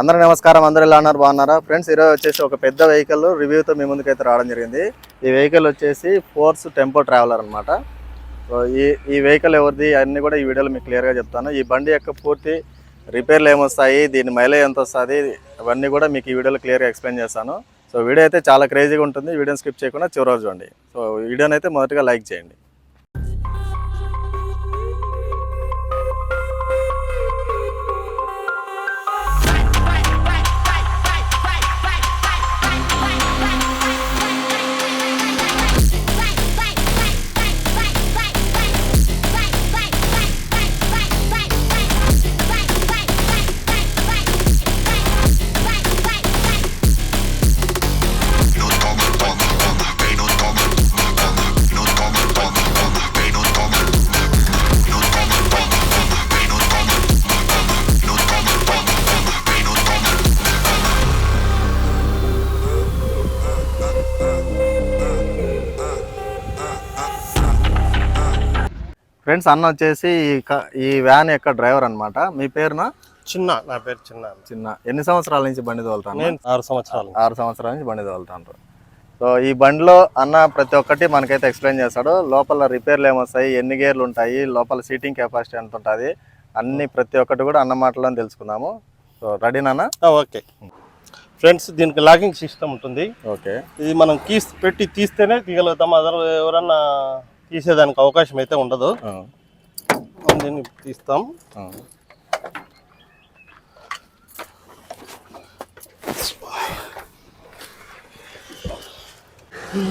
అందరూ నమస్కారం అందరూ ఎలా ఉన్నారు? బాగున్నారా? ఫ్రెండ్స్ ఈరోజు వచ్చేసి ఒక పెద్ద వెహికల్ రివ్యూతో మీ ముందుకైతే రావడం జరిగింది. ఈ వెహికల్ వచ్చేసి ఫోర్స్ టెంపో ట్రావెలర్ అనమాట సో ఈ ఈ వెహికల్ ఎవరిది అన్నీ కూడా ఈ వీడియోలో మీకు క్లియర్గా చెప్తాను. ఈ బండి యొక్క పూర్తి రిపేర్లు ఏమొస్తాయి దీని మైలేజ్ ఎంత వస్తుంది అవన్నీ కూడా మీకు ఈ వీడియోలో క్లియర్గా ఎక్స్ప్లెయిన్ చేస్తాను. సో వీడియో అయితే చాలా క్రేజీగా ఉంటుంది. వీడియోని స్కిప్ చేయకుండా చివరి రోజు చూడండి. సో వీడియోని అయితే మొదటగా లైక్ చేయండి. ఫ్రెండ్స్ అన్న వచ్చేసి ఈ వ్యాన్ యొక్క డ్రైవర్ అన్నమాట. మీ పేరున? చిన్న నా పేరు చిన్న చిన్న. ఎన్ని సంవత్సరాల నుంచి బండి తోలుతాను నేను ఆరు సంవత్సరాలు. ఆరు సంవత్సరాల నుంచి బండి తోలుతాండ్రు. సో ఈ బండిలో అన్న ప్రతి ఒక్కటి మనకైతే ఎక్స్ప్లెయిన్ చేస్తాడు. లోపల రిపేర్లు ఏమొస్తాయి ఎన్ని గేర్లు ఉంటాయి? లోపల సీటింగ్ కెపాసిటీ ఎంత ఉంటుంది? అన్ని ప్రతి ఒక్కటి కూడా అన్న మాటలో తెలుసుకుందాము. సో రెడీ నాన్న? ఓకే. ఫ్రెండ్స్ దీనికి లాకింగ్ సిస్టమ్ ఉంటుంది. ఓకే. ఇది మనం కీస్ పెట్టి తీస్తేనే తీయగలుగుతాం అదర్ ఎవరన్నా తీసేదానికి అవకాశం అయితే ఉండదు. దీన్ని తీస్తాం. ఆ.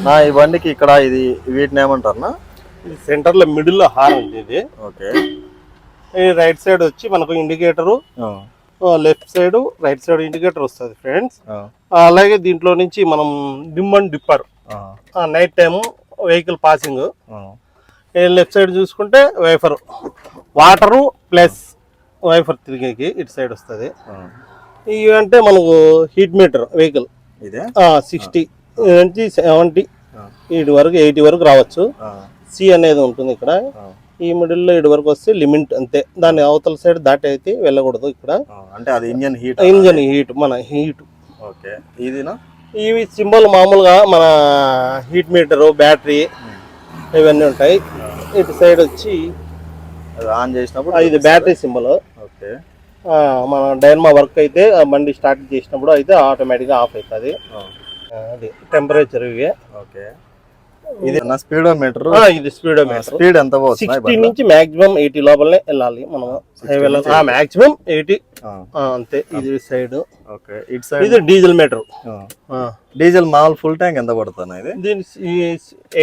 నా ఈ బండికి ఇక్కడ ఇది వీటిని ఏమంటారు? ఇది సెంటర్లో మిడిల్లో హార్ ఉంది ఇది. ఓకే. ఈ రైట్ సైడ్ వచ్చి మనకు ఇండికేటరు ఆ, left side right side indicator వస్తుంది ఫ్రెండ్స్ ఆ, అలాగే దీంట్లో నుంచి మనం డిమ్ అండ్ డిప్పర్ ఆ, night time vehicle passing. Left side చూసుకుంటే వైఫర్ వాటరు ప్లస్ వైఫర్ తిరిగేకి ఇటు సైడ్ వస్తుంది. ఇవి అంటే మనకు హీట్ మీటర్ వెహికల్ సిక్స్టీ నుంచి సెవెంటీ ఇటు వరకు ఎయిటీ వరకు రావచ్చు. సి అనేది ఉంటుంది ఇక్కడ. ఈ మిడిల్లో ఇటు వరకు వస్తే లిమిట్ అంతే. దాని అవతల సైడ్ దాటి అయితే వెళ్ళకూడదు ఇక్కడ. అంటే అది ఇంజన్ హీట్ ఇంజన్ హీట్ మన హీట్ ఓకే. ఇదినా? ఇవి సింబల్ మామూలుగా మన హీట్ మీటరు బ్యాటరీ ఇవన్నీ ఉంటాయి. ఇటు సైడ్ వచ్చి అది ఆన్ చేసినప్పుడు ఇది బ్యాటరీ సింబల్. ఓకే. మన డైనమా వర్క్ అయితే బండి స్టార్ట్ చేసినప్పుడు అయితే ఆటోమేటిక్గా ఆఫ్ అవుతుంది. అది టెంపరేచర్ ఇవి. ఓకే. ఇది నా స్పీడోమీటర్. ఇది స్పీడోమీటర్. స్పీడ్ ఎంత సిక్స్టీ నుంచి మాక్సిమం ఎయిటీ లోపలనే వెళ్ళాలి మనం. హైవేలో మాక్సిమం ఎయిటీ. అంతే ఇది సైడ్. ఓకే ఇటు సైడ్. ఇది డీజిల్ మీటర్. డీజిల్ మామూలు ఫుల్ ట్యాంక్ ఎంత పడుతుంది ఇది? దీని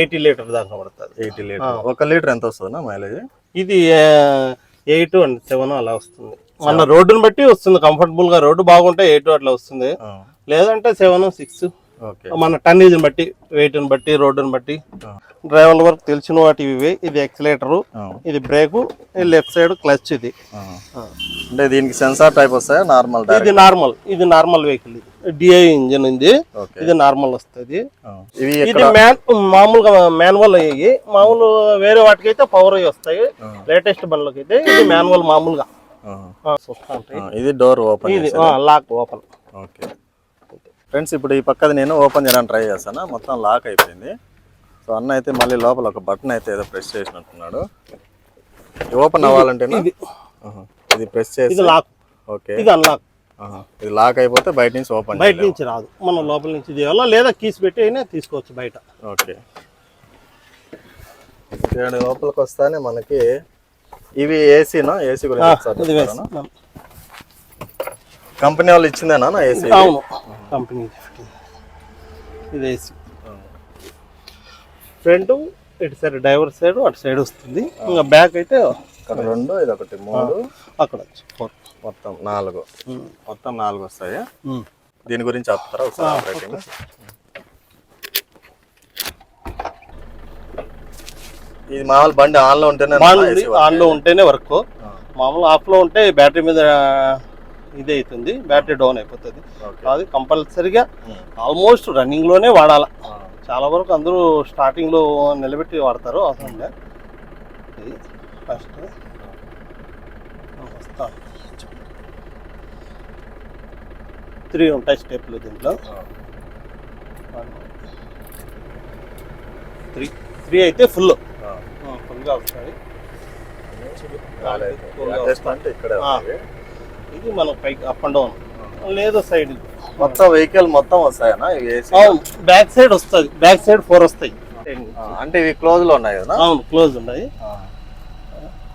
ఎయిటీ లీటర్ దాకా పడుతుంది. Eighty litre. ఒక లీటర్ ఎంత వస్తుంది మైలేజ్? ఇది ఎయిట్ అండ్ సెవెన్ అలా వస్తుంది. మన రోడ్డుని బట్టి వస్తుంది. కంఫర్టబుల్గా రోడ్డు బాగుంటే ఎయిట్ అట్లా వస్తుంది. లేదంటే సెవెన్ సిక్స్. మన టన్నేజ్ని బట్టి వెయిట్ని బట్టి రోడ్డుని బట్టి. డ్రైవర్ వరకు తెలిసిన వాటి ఇవి. ఇది ఎక్సలేటరు ఇది బ్రేకు లెఫ్ట్ సైడ్ క్లచ్ ఇది. అంటే దీనికి సెన్సార్ టైప్ వస్తాయా? నార్మల్ ఇది నార్మల్ ఇది నార్మల్ వెహికల్ ఇది. డిఐ ఇంజిన్ ఉంది. ఇది నార్మల్ వస్తుంది. ఇది మామూలుగా మాన్యువల్ అయ్యి మామూలు వేరే వాటికైతే పవర్ అయ్యి వస్తాయి. లేటెస్ట్ బండ్లకి అయితే ఇది మాన్యువల్ మామూలుగా. ఇది డోర్ ఓపెన్ ఇది లాక్ ఓపెన్ ఓకే. ఫ్రెండ్స్ ఇప్పుడు ఈ పక్కది నేను ఓపెన్ చేయడానికి ట్రై చేస్తాను? మొత్తం లాక్ అయిపోయింది. సో అన్న అయితే మళ్ళీ లోపల ఒక బటన్ అయితే ఏదో ప్రెస్ చేసినట్టున్నాడు. ఓపెన్ అవ్వాలంటే ఇది. ఇది ప్రెస్ చేసి ఇది లాక్. ఓకే. ఇది అన్లాక్. ఇది లాక్ అయిపోతే బయట నుంచి ఓపెన్ బయట నుంచి రాదు. మనం లోపల నుంచి తీయాలా లేదా కీస్ పెట్టి అయినా తీసుకోవచ్చు బయట. ఓకే. లోపలికి వస్తానే మనకి ఇవి ఏసీనా ఏసీ గురించి ఒకసారి ఇది చెప్తారా? వేసి కంపెనీ వాళ్ళు ఇచ్చిందేనా ఏసీ? అవును. కంపెనీ ఇది వేసి ఫ్రంట్ ఇటు సైడ్ డ్రైవర్ సైడ్ అటు సైడ్ వస్తుంది. ఇంకా బ్యాక్ అయితే ఇక్కడ రెండు ఇది ఒకటి మూడు. అక్కడ ఫోర్. మొత్తం నాలుగు. మొత్తం నాలుగు వస్తాయి? దీని గురించి చెప్తారా ఒకసారి ఆపరేటింగ్ ఇది మామూలు బండి ఆన్లో ఉంటేనే మామూలు ఆన్లో ఉంటేనే వర్క్. మామూలు ఆఫ్లో ఉంటే బ్యాటరీ మీద ఇది అవుతుంది బ్యాటరీ డౌన్ అయిపోతుంది అది కంపల్సరీగా ఆల్మోస్ట్ రన్నింగ్లోనే వాడాల. చాలా వరకు అందరూ స్టార్టింగ్లో నిలబెట్టి వాడతారు అవసరం ఇది ఫస్ట్ త్రీ ఉంటాయి స్టెప్లు దీంట్లో. త్రీ త్రీ అయితే ఫుల్ ఫుల్గా వస్తాయి. గా అడ్జస్ట్మెంట్ ఇక్కడే. ఇది మనం పైకి అప్ అండ్ డౌన్ లేదు సైడ్ మొత్తం వెహికల్ మొత్తం వస్తాయనా? బ్యాక్ సైడ్ వస్తుంది. బ్యాక్ సైడ్ ఫోర్ వస్తాయి. అంటే ఇవి క్లోజ్లో ఉన్నాయి కదా? అవును క్లోజ్ ఉన్నాయి.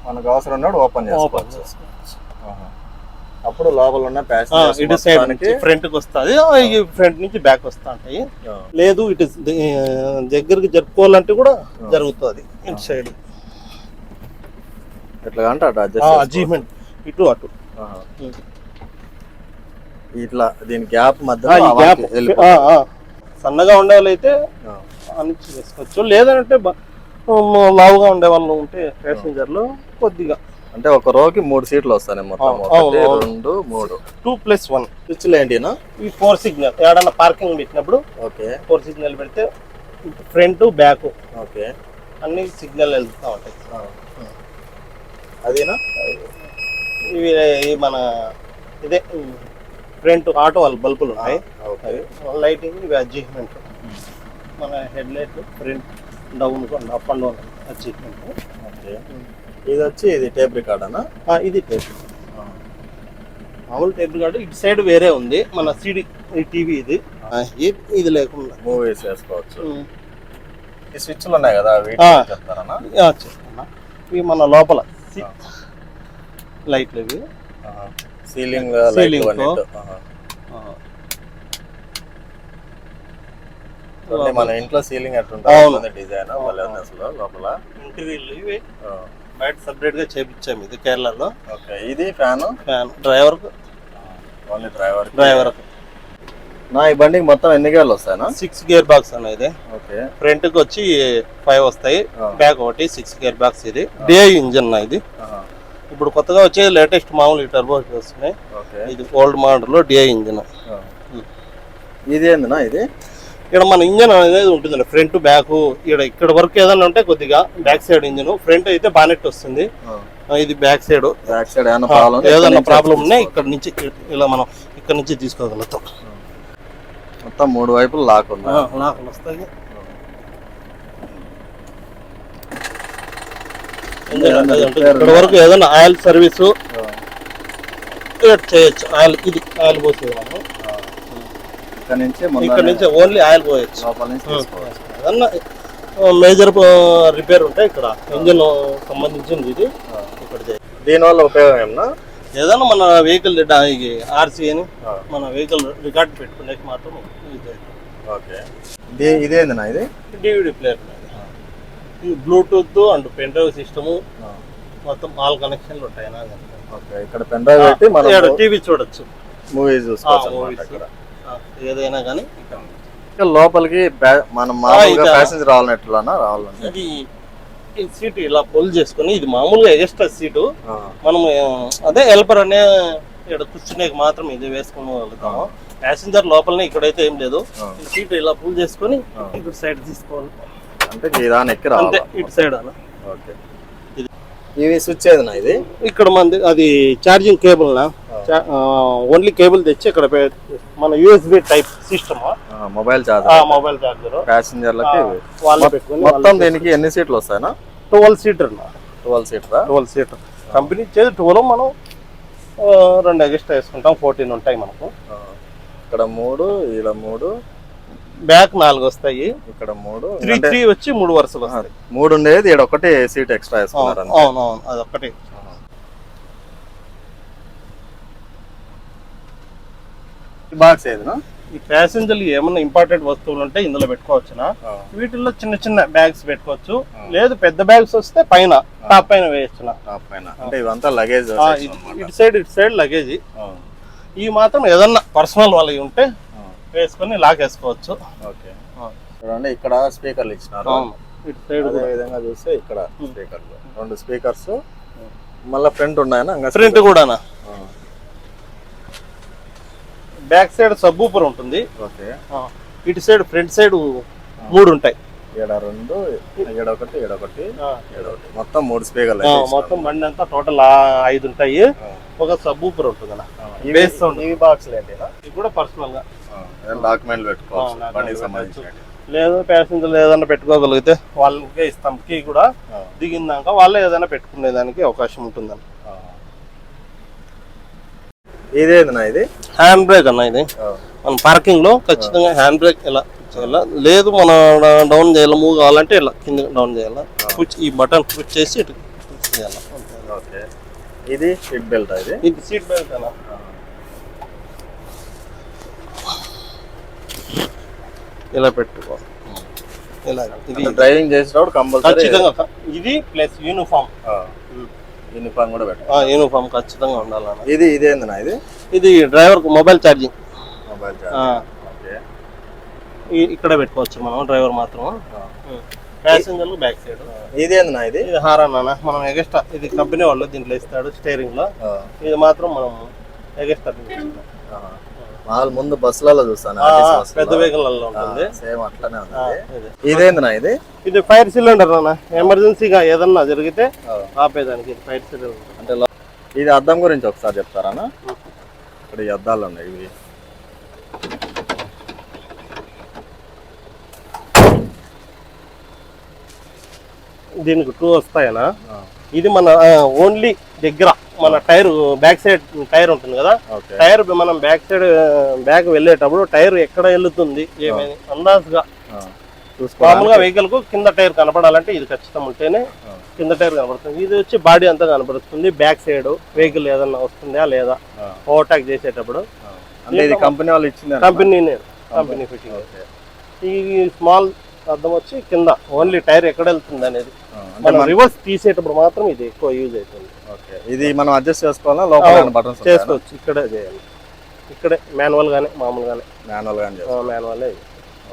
మనకు అవసరం ఉన్నప్పుడు ఓపెన్ ఓపెన్ చేసుకోవచ్చు. అప్పుడు లోపల ఉన్న ఇటు ప్యాసింజర్స్ సైడ్ నుంచి ఫ్రంట్కి వస్తుంది. ఫ్రంట్ నుంచి బ్యాక్ వస్తా ఉంటాయి లేదు ఇటు దగ్గరికి జరుపుకోవాలంటే కూడా జరుగుతుంది. ఇటు సైడ్ ఎట్లా అంటే అటు అచీవ్మెంట్ ఇటు అటు. ఇట్లా దీని గ్యాప్ మధ్య. సన్నగా ఉండే వాళ్ళు అయితే అనిచ్చి చేసుకోవచ్చు. లేదంటే లావుగా ఉండే వాళ్ళు ఉంటే ప్యాసింజర్లు కొద్దిగా. అంటే ఒక రోకి మూడు సీట్లు వస్తాయి మొత్తం. రెండు మూడు. Two plus one. స్విచ్లు ఏంటినా ఈ ఫోర్ సిగ్నల్. ఏడన్నా పార్కింగ్ పెట్టినప్పుడు ఓకే. ఫోర్ సిగ్నల్ పెడితే ఫ్రంట్ బ్యాక్. ఓకే. అన్ని సిగ్నల్ వెళ్తూ ఉంటాయి. అదేనా? ఇవి మన ఇదే ఫ్రంట్ ఆటో వాళ్ళ బల్బులు ఓకే. అవి లైటింగ్ ఇవి అడ్జస్ట్మెంట్ మన head light front down up and down adjustment ఇది వచ్చి ఇది టేప్ రికార్డనా ఇది టేబుల్. మామూలు టేబుల్ కాదు ఇటు సైడ్ వేరే ఉంది. మన సిడి టీవీ ఇది. ఇది లేకుండా. మూవీస్ వేసుకోవచ్చు స్విచ్లు ఉన్నాయి కదా ఆ, చెప్తున్నా. ఇవి మన లోపల. లైట్లు ఇవి సీలింగ్ అంటే మన ఇంట్లో సీలింగ్. ఎట్లుంటుంది డిజైన్ వాళ్ళ అసలు లోపల. ఇంటీరియర్లు ఇవి. బయట సపరేట్గా చేపించాము ఇది కేరళలో. ఓకే ఇది fan? Fan. Driver only driver driver నా ఈ బండికి మొత్తం ఎన్ని గేర్లు వస్తాయనా సిక్స్ గేర్ బాక్స్ అనేది ఓకే. ఫ్రంట్కి వచ్చి ఫైవ్ వస్తాయి. బ్యాక్ ఒకటి సిక్స్ గేర్ బాక్స్ ఇది. డే ఇంజన్ ఇది. ఇప్పుడు కొత్తగా వచ్చే లేటెస్ట్ మామూలు టర్బో వస్తున్నాయి ఇది ఓల్డ్ మోడల్ డే ఇంజన్ ఇది ఏందినా ఇది? ఇక్కడ మన ఇంజన్ అనేది ఉంటుంది ఫ్రంట్ బ్యాక్ ఇక్కడ ఇక్కడ వరకు ఏదైనా ఉంటే కొద్దిగా బ్యాక్ సైడ్ ఇంజన్ ఫ్రంట్ అయితే బానెట్ వస్తుంది. ఇది బ్యాక్ సైడ్ బ్యాక్ సైడ్ ఏదైనా ప్రాబ్లం ఉన్నా ఇక్కడ నుంచి ఇలా మనం ఇక్కడ నుంచి తీసుకోగలుగుతాం. మొత్తం మూడు వైపులు లాక్ ఆ, లాకులు వస్తాయి ఇంజన్ అనేది ఉంటుంది. ఇక్కడ వరకు ఏదైనా ఆయిల్ సర్వీస్. చేయొచ్చు. ఆయిల్ ఇది ఆయిల్ పోసేది మనం ఇక్కడ నుంచి ఇక్కడ ముందు నుంచి ఓన్లీ ఆయిల్ పోయొచ్చు. లోపల నుంచి తీసుకోవచ్చు. ఏదన్నా మేజర్ రిపేర్ ఉంటాయి ఇక్కడ. ఇంజన్ సంబంధించింది ఇది. ఇక్కడ చేయాలి. దీని వల్ల ఉపయోగం ఏమన్నా? ఏదన్నా మన వెహికల్ ఆర్సీ అని మన వెహికల్ రికార్డ్ పెట్టుకునే మాత్రం ఇది. ఓకే. ఇది ఇదేందినా ఇది? DVD player Bluetooth and pen drive system మొత్తం ఆల్ కనెక్షన్లు ఉంటాయి నా ఓకే ఇక్కడ పెన్ డ్రైవ్ పెట్టి మనం టీవీ చూడొచ్చు. మూవీ చూసుకోవచ్చు. ఇక్కడ. ఏదైనా కానీ ఇక్కడ లోపలికి మనం మామూలుగా ప్యాసింజర్ రావాలన్నట్లునా రావాలంటే. ఇది ఈ సీట్ ఇలా పుల్ చేసుకొని ఇది మామూలుగా ఎక్స్ట్రా సీటు. మనం అదే హెల్పర్ అనే ఇక్కడ కూర్చునే మాత్రం ఇది వేసుకోగలుగుతాము ప్యాసింజర్ లోపలనే ఇక్కడైతే ఏం లేదు. సీట్ ఇలా పుల్ చేసుకొని. ఇటు సైడ్ తీసుకోవాలి. అంటే దాని ఎక్కి రావాలి? ఇటు సైడ్ అలా. ఓకే. ఇది. ఇవి స్విచ్ ఏదినా ఇది? ఇక్కడ మంది అది ఛార్జింగ్ కేబుల్ నా. ఓన్లీ కేబుల్ తెచ్చి ఇక్కడ మన USB type system mobile charger mobile charger ప్యాసింజర్లకి. వాళ్ళే పెట్టుకొని మొత్తం దీనికి ఎన్ని సీట్లు వస్తాయనా? ట్వెల్వ్ సీటర్ ట్వెల్వ్ సీటరా ట్వెల్వ్ సీటర్ కంపెనీ ఇచ్చేది ట్వెల్వ్ మనం రెండు ఎక్స్ట్రా వేసుకుంటాం. ఫోర్టీన్ ఉంటాయి మనకు. ఇక్కడ మూడు ఈడ మూడు బ్యాక్ నాలుగు వస్తాయి. ఇక్కడ మూడు త్రీ త్రీ వచ్చి మూడు వరుసలు వస్తాయి. మూడు ఉండేది ఒకటి సీట్ ఎక్స్ట్రా వేసుకున్నారు అవును అవును అవును అది ఒక్కటే బాక్స్ ఏదినా? ఈ ప్యాసింజర్లు ఏమన్నా ఇంపార్టెంట్ వస్తువులు ఉంటే ఇందులో పెట్టుకోవచ్చునా? వీటిల్లో చిన్న చిన్న బ్యాగ్స్ పెట్టుకోవచ్చు. లేదు పెద్ద బ్యాగ్స్ వస్తే పైన టాప్ పైన వేయచ్చునా? టాప్ పైన. అంటే ఇవంతా లగేజ్ ఇటు ఇటు సైడ్ ఇటు సైడ్ లగేజ్ ఇవి మాత్రం ఏదన్నా పర్సనల్ వాళ్ళవి ఉంటే వేసుకొని లాగేసుకోవచ్చు. ఓకే. చూడండి ఇక్కడ స్పీకర్లు ఇచ్చినారు. ఇటు సైడ్ అదే విధంగా చూస్తే ఇక్కడ స్పీకర్లు. రెండు స్పీకర్స్. మళ్ళీ ఫ్రంట్ ఉన్నాయన? ఇంకా ఫ్రంట్ కూడానా? బ్యాక్ సైడ్ సబ్ ఊపర్ ఉంటుంది. ఓకే. ఇటు సైడ్ ఫ్రంట్ సైడ్ మూడు ఉంటాయి. ఏడ రెండు మొత్తం మూడు స్పీకర్లు. మొత్తం బండి అంతా టోటల్ ఐదు ఉంటాయి. ఒక సబ్ ఊపర్ ఉంటుంది అన్న ఇవి- ఏంటి ఇది కూడా పర్సనల్గా. డాక్యుమెంట్లు పెట్టుకోవచ్చు లేదు ప్యాసింజర్లు ఏదైనా పెట్టుకోగలిగితే వాళ్ళకే ఇస్తాం కీ కూడా దిగిందాక వాళ్ళే ఏదైనా పెట్టుకునే దానికి అవకాశం ఉంటుందని. ఇదేందినా ఇది? హ్యాండ్ బ్రేక్ అన్న ఇది. మన పార్కింగ్లో ఖచ్చితంగా హ్యాండ్ బ్రేక్ ఇలా చేయాలా? లేదు మన డౌన్ చేయాలి? మూవ్ కావాలంటే ఇలా కింద డౌన్ చేయాలా? పుష్ ఈ బటన్ పుష్ చేసి ఇటు చేయాలా? ఇది సీట్ బెల్ట్ ఇది? ఇది సీట్ బెల్ట్ అన్న. ఇలా పెట్టుకో. ఇలా ఇది డ్రైవింగ్ చేసేటప్పుడు కంపల్సరీ ఖచ్చితంగా ఇది. Plus uniform. యూనిఫామ్ కూడా పెట్టాలి యూనిఫామ్ ఖచ్చితంగా ఉండాలన్న ఇది ఇదేందినా ఇది? ఇది driver mobile charging. Mobile okay. ఇక్కడ పెట్టుకోవచ్చు మనం డ్రైవర్ మాత్రం ప్యాసింజర్లు బ్యాక్ సైడ్. ఇదేందినా ఇది ఇది? హారన్ అన్న మనం ఎగస్ట్రా ఇది కంపెనీ వాళ్ళు దీంట్లో ఇస్తాడు స్టేరింగ్లో ఇది మాత్రం మనం ఎగస్ట్రా మామూలు ముందు బస్సులలో చూస్తాను పెద్ద వెహికల్ ఉంటుంది. సేమ్ అట్లనే ఉంది. ఇదేందినా ఇది? ఇది ఫైర్ సిలిండర్ అన్న ఎమర్జెన్సీగా ఏదన్నా జరిగితే ఆపేదానికి ఇది ఫైర్ సిలిండర్. అంటే ఇది అద్దం గురించి ఒకసారి చెప్తారా ఇక్కడ ఈ అద్దాలు ఉన్నాయి ఇవి. దీనికి టూ వస్తాయనా? ఇది మన ఓన్లీ దగ్గర. మన టైర్ బ్యాక్ సైడ్ టైర్ ఉంటుంది కదా. టైర్ మనం బ్యాక్ సైడ్ బ్యాక్ వెళ్ళేటప్పుడు టైర్ ఎక్కడ వెళ్తుంది ఏమని అందాజుగా. మామూలుగా వెహికల్కు కింద టైర్ కనపడాలంటే ఇది ఖచ్చితంగా ఉంటేనే కింద టైర్ కనపడుతుంది. ఇది వచ్చి బాడీ అంతా కనపడుతుంది బ్యాక్ సైడ్ వెహికల్ ఏదన్నా వస్తుందా లేదా ఓవర్టాక్ చేసేటప్పుడు. కంపెనీ వాళ్ళు ఇచ్చింది కంపెనీ కంపెనీ. ఫిట్టింగ్ ఈ స్మాల్ అర్థం వచ్చి కింద ఓన్లీ టైర్ ఎక్కడ వెళ్తుంది అనేది. మనం రివర్స్ తీసేటప్పుడు మాత్రం ఇది ఎక్కువ యూజ్ అవుతుంది. ఓకే ఇది మనం అడ్జస్ట్ చేసుకోవాలా? లోపల బటన్స్ చేసుకోవచ్చు. ఇక్కడే చేయాలి. ఇక్కడే మాన్యువల్ గానే మామూలుగానే. మాన్యువల్గా మాన్యువల్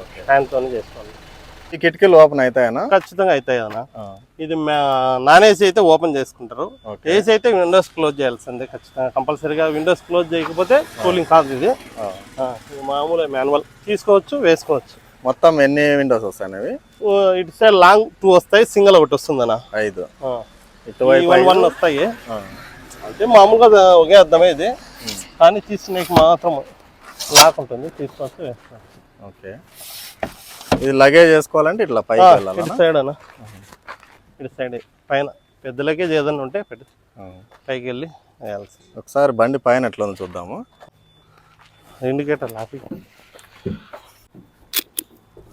ఓకే. హ్యాండ్ తోనే చేసుకోవాలి. ఈ కిటికీలు ఓపెన్ అవుతాయనా ఖచ్చితంగా అవుతాయి అన్న. ఇది నాన్ ఏసీ అయితే ఓపెన్ చేసుకుంటారు. ఏసీ అయితే విండోస్ క్లోజ్ చేయాల్సిందే ఖచ్చితంగా. కంపల్సరీగా విండోస్ క్లోజ్ చేయకపోతే కూలింగ్ కాదు ఇది. మామూలు మాన్యువల్ తీసుకోవచ్చు వేసుకోవచ్చు. మొత్తం ఎన్ని విండోస్ వస్తాయి ఓ, ఇటు సైడ్ లాంగ్ టూ వస్తాయి సింగిల్ ఒకటి వస్తుంది అన్న ఐదు. ఇటువైపు వన్ వస్తాయి. అంటే మామూలుగా ఒకే అర్థమే ఇది. కానీ తీసుకునేకి మాత్రం లాక్ ఉంటుంది తీసుకొస్తే ఓకే. ఇది లగేజ్ చేసుకోవాలంటే ఇట్లా పైకి ఇటు సైడ్ అన్న. ఇటు సైడ్ పైన. పెద్ద లగేజ్ ఏదైనా ఉంటే పెట్టు. పైకి వెళ్ళి వేయాల్సి ఒకసారి బండి పైన ఎట్లా ఉందో చూద్దాము ఇండికేటర్ లాపి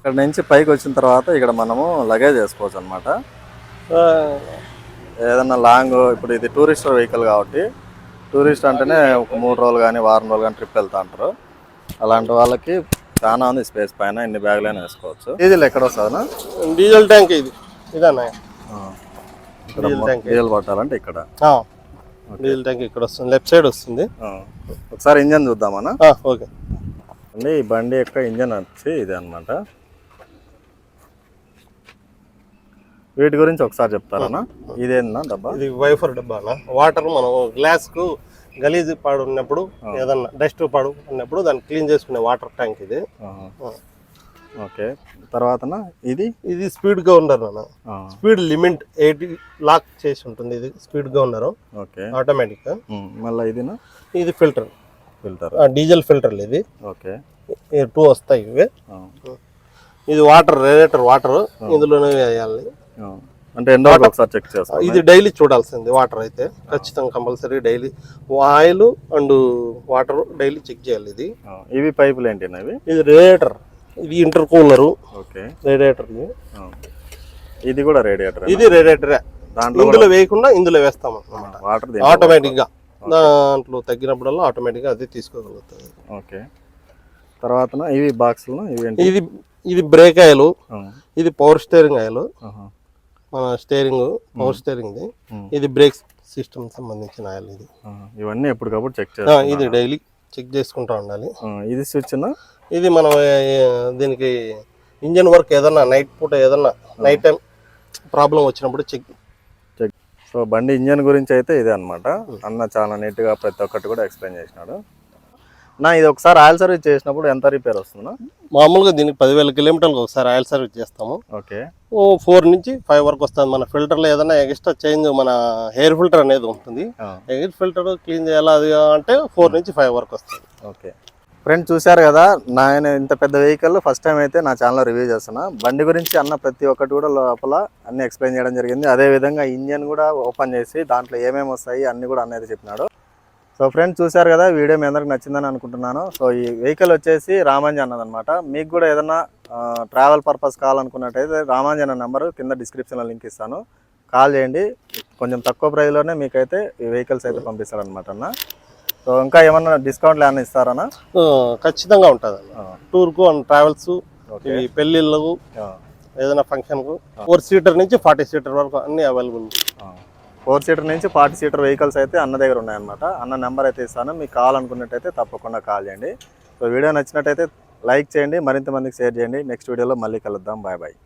ఇక్కడ నుంచి పైకి వచ్చిన తర్వాత ఇక్కడ మనము లగేజ్ చేసుకోవచ్చు అనమాట ఏదన్నా లాంగ్ ఇప్పుడు ఇది టూరిస్ట్ వెహికల్ కాబట్టి టూరిస్ట్ అంటేనే ఒక మూడు రోజులు కానీ వారం రోజులు కానీ ట్రిప్ వెళ్తా అంటారు. అలాంటి వాళ్ళకి చాలా ఉంది స్పేస్ పైన ఇన్ని బ్యాగులైనా వేసుకోవచ్చు. డీజిల్ ఎక్కడ వస్తుందా డీజిల్ ట్యాంక్ ఇది. ఇదన్నా. Diesel tank. డీజిల్ పట్టాలంటే ఇక్కడ. డీజిల్ ట్యాంక్ ఇక్కడ వస్తుంది. లెఫ్ట్ సైడ్ వస్తుంది. ఒకసారి ఇంజన్ చూద్దామన్నా. ఓకే. అండి ఈ బండి యొక్క ఇంజన్ వచ్చి ఇది అనమాట వీటి గురించి ఒకసారి చెప్తారన్నా ఇదేనా డబ్బా? ఇది వైఫర్ డబ్బా వాటర్ మనం గ్లాస్కు గలీజ్ పాడు ఉన్నప్పుడు ఏదన్నా డస్ట్ పాడు ఉన్నప్పుడు దాన్ని క్లీన్ చేసుకునే వాటర్ ట్యాంక్ ఇది. ఓకే. తర్వాతనా ఇది? ఇది స్పీడ్గా ఉండరు అన్న స్పీడ్ లిమిట్ ఎయిటీ లాక్ చేసి ఉంటుంది ఇది స్పీడ్గా ఉన్నారు ఓకే ఆటోమేటిక్ మళ్ళీ ఇదినా? ఇది ఫిల్టర్. ఫిల్టర్. డీజిల్ ఫిల్టర్ ఇది ఓకే. టూ వస్తాయి ఇవి. ఇది వాటర్ రేడియేటర్ వాటర్ ఇందులోనే వేయాలి. అంటే ఎన్నో ఒకసారి చెక్ చేస్తాం. ఇది డైలీ చూడాల్సింది వాటర్ అయితే. ఖచ్చితంగా compulsory daily oil and water daily check చేయాలి ఇది. ఇవి పైపులు ఏంటి ఇవి? ఇది రేడియేటర్. ఇది ఇంటర్ కూలరు. ఓకే. రేడియేటర్. ఇది కూడా రేడియేటర్ ఇది రేడియేటరే. దాంట్లో ఇందులో వేయకుండా ఇందులో వేస్తాం అన్నమాట. వాటర్ ఆటోమేటిక్గా దాంట్లో తగ్గినప్పుడల్లా ఆటోమేటిక్గా అది తీసుకోగలుగుతుంది ఓకే. తర్వాతన ఇవి బాక్సులు ఇవి ఏంటి? ఇది ఇది బ్రేక్ ఆయిల్. ఇది పవర్ స్టీరింగ్ ఆయిల్. మన స్టీరింగ్ పవర్ స్టీరింగ్ Hmm. ఇది బ్రేక్ సిస్టమ్ సంబంధించిన ఆయిల్ ఇది. ఆ, ఇవన్నీ ఎప్పటికప్పుడు చెక్ ఆ, చేస్తాం ఇది డైలీ చెక్ చేసుకుంటా ఉండాలి. ఇది స్విచ్ ఇది మనం దీనికి ఇంజన్ వర్క్ ఏదన్నా నైట్ పూట ఏదన్నా నైట్ టైం ప్రాబ్లం వచ్చినప్పుడు చెక్ చెక్ సో బండి ఇంజన్ గురించి అయితే ఇదే అన్నమాట. అన్న చాలా నీట్గా ప్రతి ఒక్కటి కూడా ఎక్స్ప్లెయిన్ చేసినాడు. నా ఇది ఒకసారి ఆయిల్ సర్వీస్ చేసినప్పుడు ఎంత రిపేర్ వస్తుందా? మామూలుగా దీనికి పదివేల కిలోమీటర్లకు ఒకసారి ఆయిల్ సర్వీస్ చేస్తాము. ఓకే. ఓ ఫోర్ నుంచి ఫైవ్ వరకు వస్తుంది. మన ఫిల్టర్లో ఏదైనా ఎక్స్ట్రా చేంజ్ మన హెయిర్ ఫిల్టర్ అనేది ఉంటుంది. ఎయిర్ ఫిల్టర్ క్లీన్ చేయాలి అది అంటే ఫోర్ నుంచి ఫైవ్ వరకు వస్తుంది. ఓకే. ఫ్రెండ్ చూశారు కదా నేను ఇంత పెద్ద వెహికల్ ఫస్ట్ టైం అయితే నా ఛానల్లో రివ్యూ చేస్తున్నా. బండి గురించి అన్న ప్రతి ఒక్కటి కూడా లోపల అన్ని ఎక్స్ప్లెయిన్ చేయడం జరిగింది. అదే విధంగా ఇంజన్ కూడా ఓపెన్ చేసి దాంట్లో ఏమేమి వస్తాయి అన్ని కూడా అన్న అయితే చెప్పినాడు. సో ఫ్రెండ్స్ చూశారు కదా వీడియో మీ అందరికి నచ్చిందని అనుకుంటున్నాను. సో ఈ వెహికల్ వచ్చేసి రామాంజన్ అన్నదన్నమాట. మీకు కూడా ఏదైనా ట్రావెల్ పర్పస్ కావాలనుకున్నట్టయితే రామాంజన్ నెంబర్ కింద డిస్క్రిప్షన్లో లింక్ ఇస్తాను. కాల్ చేయండి. కొంచెం తక్కువ ప్రైస్లోనే మీకైతే ఈ వెహికల్స్ అయితే పంపిస్తారనమాట అన్న. సో ఇంకా ఏమన్నా డిస్కౌంట్లు ఏమైనా ఇస్తారన్నా? ఖచ్చితంగా ఉంటుంది టూర్కు అండ్ ట్రావెల్స్ పెళ్ళిళ్ళకు ఏదైనా ఫంక్షన్కు ఫోర్ సీటర్ నుంచి ఫార్టీ సీటర్ వరకు అన్ని అవైలబుల్ ఫోర్ సీటర్ నుంచి ఫార్టీ సీటర్ వెహికల్స్ అయితే అన్న దగ్గర ఉన్నాయన్నమాట. అన్న నెంబర్ అయితే ఇస్తాను. మీకు కావాలనుకున్నట్టయితే తప్పకుండా కాల్ చేయండి. సో వీడియో నచ్చినట్టయితే లైక్ చేయండి మరింత మందికి షేర్ చేయండి. నెక్స్ట్ వీడియోలో మళ్ళీ కలుద్దాం. Bye bye.